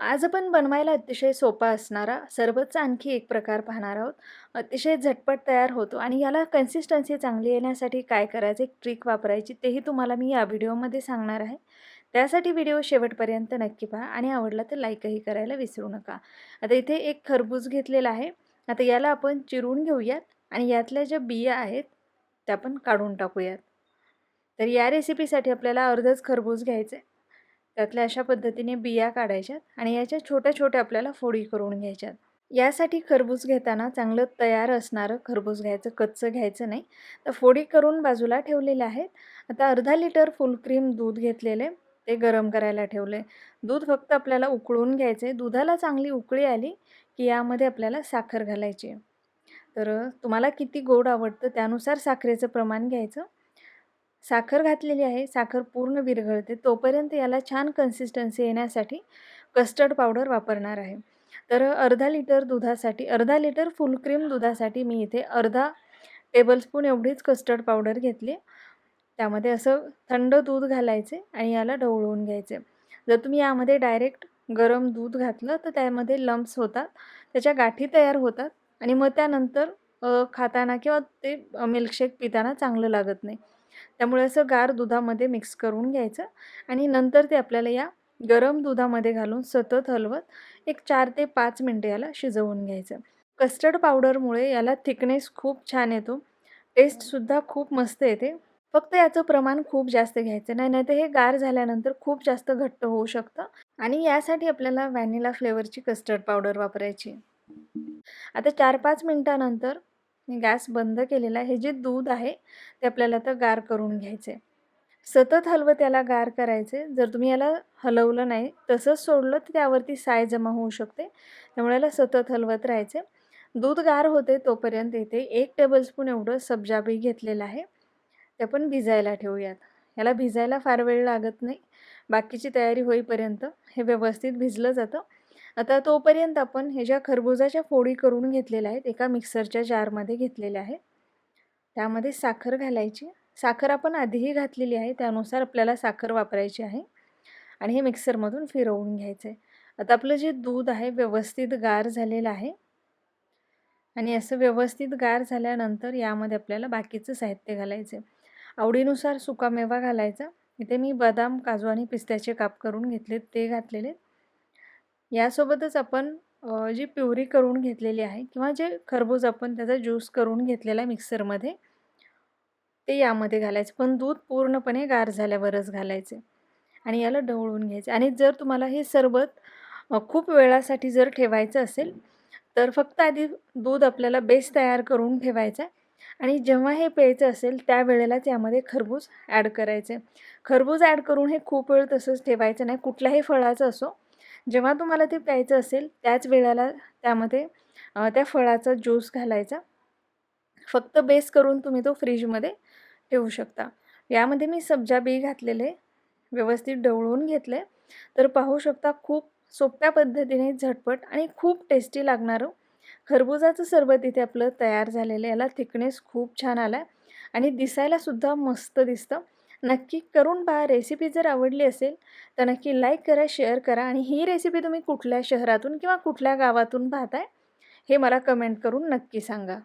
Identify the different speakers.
Speaker 1: आज आपण बनवायला अतिशय सोपा असणारा सरबतचा आणखी एक प्रकार पाहणार आहोत. अतिशय झटपट तयार होतो आणि याला कन्सिस्टन्सी चांगली येण्यासाठी काय करायचं एक ट्रिक वापरायची तेही तुम्हाला मी या व्हिडिओमध्ये सांगणार आहे. त्यासाठी व्हिडिओ शेवटपर्यंत नक्की पहा आणि आवडला तर लाईकही करायला विसरू नका. आता इथे एक खरबूज घेतलेला आहे. आता याला आपण चिरून घेऊयात आणि यातल्या ज्या बिया आहेत त्या आपण काढून टाकूयात. तर या रेसिपीसाठी आपल्याला अर्धच खरबूज घ्यायचं आहे त्यातल्या अशा पद्धतीने बिया काढायच्यात आणि याच्या छोट्या छोट्या आपल्याला फोडी करून घ्यायच्यात यासाठी खरबूज घेताना चांगलं तयार असणारं खरबूज घ्यायचं कच्चं घ्यायचं नाही. तर फोडी करून बाजूला ठेवलेले आहेत. आता अर्धा लिटर फुल क्रीम दूध घेतलेले ते गरम करायला ठेवले. दूध फक्त आपल्याला उकळून घ्यायचं. आहे दुधाला चांगली उकळी आली की यामध्ये आपल्याला साखर घालायची. तर तुम्हाला किती गोड आवडतं त्यानुसार साखरेचं प्रमाण घ्यायचं. साखर घातलेली आहे साखर पूर्ण विरघळते तोपर्यंत याला छान कन्सिस्टन्सी येण्यासाठी कस्टर्ड पावडर वापरणार आहे. तर अर्धा लिटर दुधासाठी अर्धा लिटर फुल क्रीम दुधासाठी मी इथे अर्धा टेबलस्पून एवढीच कस्टर्ड पावडर घेतली. त्यामध्ये असं थंड दूध घालायचे आणि याला ढवळून घ्यायचे. जर तुम्ही यामध्ये डायरेक्ट गरम दूध घातलं तर त्यामध्ये लम्प्स होतात त्याच्या गाठी तयार होतात आणि मग त्यानंतर खाताना किंवा ते मिल्कशेक पिताना चांगलं लागत नाही. त्यामुळे असं गार दुधामध्ये मिक्स करून घ्यायचं आणि नंतर ते आपल्याला या गरम दुधामध्ये घालून सतत हलवत एक चार ते पाच मिनटं याला शिजवून घ्यायचं. कस्टर्ड पावडरमुळे याला थिकनेस खूप छान येतो. टेस्टसुद्धा खूप मस्त येते. फक्त याचं प्रमाण खूप जास्त घ्यायचं नाही नाही तर हे गार झाल्यानंतर खूप जास्त घट्ट होऊ शकतं आणि यासाठी आपल्याला व्हॅनिला फ्लेवरची कस्टर्ड पावडर वापरायची. आता चार पाच मिनटानंतर मी गॅस बंद केलेला हे जे दूध आहे ते आपल्याला तर गार करून घ्यायचे सतत हलवं त्याला गार करायचे. जर तुम्ही याला हलवलं नाही तसंच सोडलं तर त्यावरती साय जमा होऊ शकते. त्यामुळे याला सतत हलवत राहायचे. दूध गार होते तोपर्यंत इथे एक टेबलस्पून एवढं सबजाबी घेतलेलं आहे. ते पण भिजायला ठेवूयात. याला भिजायला फार वेळ लागत नाही. बाकीची तयारी होईपर्यंत हे व्यवस्थित भिजलं जातं. आता तोपर्यंत आपण हे ज्या खरबुजाच्या फोडी करून घेतलेल्या आहेत एका मिक्सरच्या जारमध्ये घेतलेल्या आहे त्यामध्ये साखर घालायची. साखर आपण आधीही घातलेली आहे त्यानुसार आपल्याला साखर वापरायची आहे आणि हे मिक्सरमधून फिरवून घ्यायचं आहे आता आपलं जे दूध आहे व्यवस्थित गार झालेलं आहे आणि असं व्यवस्थित गार झाल्यानंतर यामध्ये आपल्याला बाकीचं साहित्य घालायचं आहे आवडीनुसार सुकामेवा घालायचा. इथे मी बदाम काजू आणि पिस्त्याचे काप करून घेतलेत ते घातलेले. यासोबतच आपण जी प्युरी करून घेतलेली आहे किंवा जे खरबूज आपण त्याचा ज्यूस करून घेतलेला आहे मिक्सरमध्ये ते यामध्ये घालायचं. पण दूध पूर्णपणे गार झाल्यावरच घालायचे आणि याला ढवळून घ्यायचे. आणि जर तुम्हाला हे सरबत खूप वेळासाठी जर ठेवायचं असेल तर फक्त आधी दूध आपल्याला बेस तयार करून ठेवायचा आणि जेव्हा हे प्यायचं असेल त्यावेळेलाच यामध्ये खरबूज ॲड करायचे. खरबूज ॲड करून हे खूप वेळ तसंच ठेवायचं नाही. कुठल्याही फळाचं असो जेव्हा तुम्हाला ते प्यायचं असेल त्याच वेळेला त्यामध्ये त्या फळाचा ज्यूस घालायचा. फक्त बेस करून तुम्ही तो फ्रीजमध्ये ठेवू शकता. यामध्ये मी सब्जा बी घातलेले व्यवस्थित ढवळून घेतले. तर पाहू शकता खूप सोप्या पद्धतीने झटपट आणि खूप टेस्टी लागणारं हो. खरबुजाचं सरबत इथे आपलं तयार झालेलं आहे. याला थिकनेस खूप छान आला आहे आणि दिसायलासुद्धा मस्त दिसतं. नक्की करून पहा. रेसिपी जर आवडली असेल तर नक्की लाईक करा शेअर करा आणि ही रेसिपी तुम्ही कुठल्या शहरातून किंवा कुठल्या गावातून पाहताय हे मला कमेंट करून नक्की सांगा.